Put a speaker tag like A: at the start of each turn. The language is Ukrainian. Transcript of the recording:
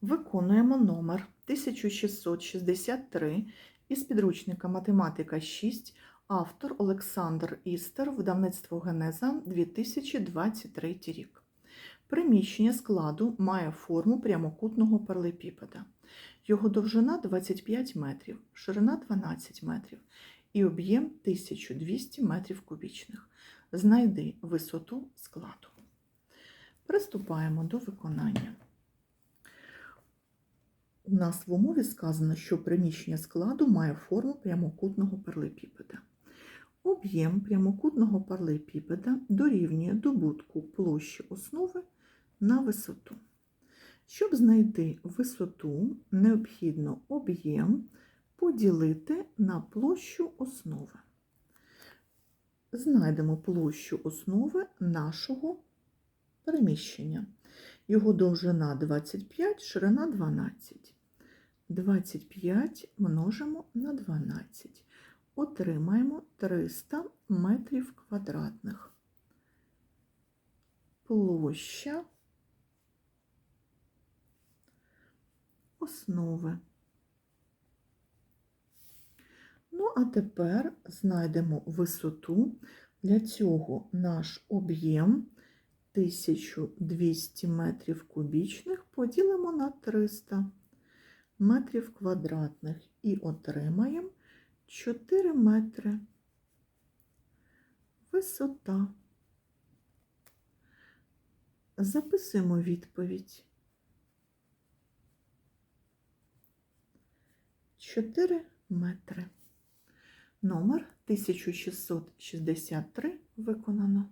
A: Виконуємо номер 1663 із підручника Математика 6, автор Олександр Істер, видавництво Генеза 2023 рік. Приміщення складу має форму прямокутного паралепіпеда. Його довжина 25 метрів, ширина 12 метрів і об'єм 1200 метрів кубічних. Знайди висоту складу. Приступаємо до виконання. У нас в умові сказано, що приміщення складу має форму прямокутного паралепіпеда. Об'єм прямокутного паралепіпеда дорівнює добутку площі основи на висоту. Щоб знайти висоту, необхідно об'єм поділити на площу основи. Знайдемо площу основи нашого переміщення. Його довжина 25, ширина 12. 25 множимо на 12. Отримаємо 300 метрів квадратних. Площа основи. Ну, а тепер знайдемо висоту. Для цього наш об'єм 1200 метрів кубічних поділимо на 300 метрів квадратних і отримаємо 4 метри. Висота. Записуємо відповідь. 4 метри. Номер 1663 виконано.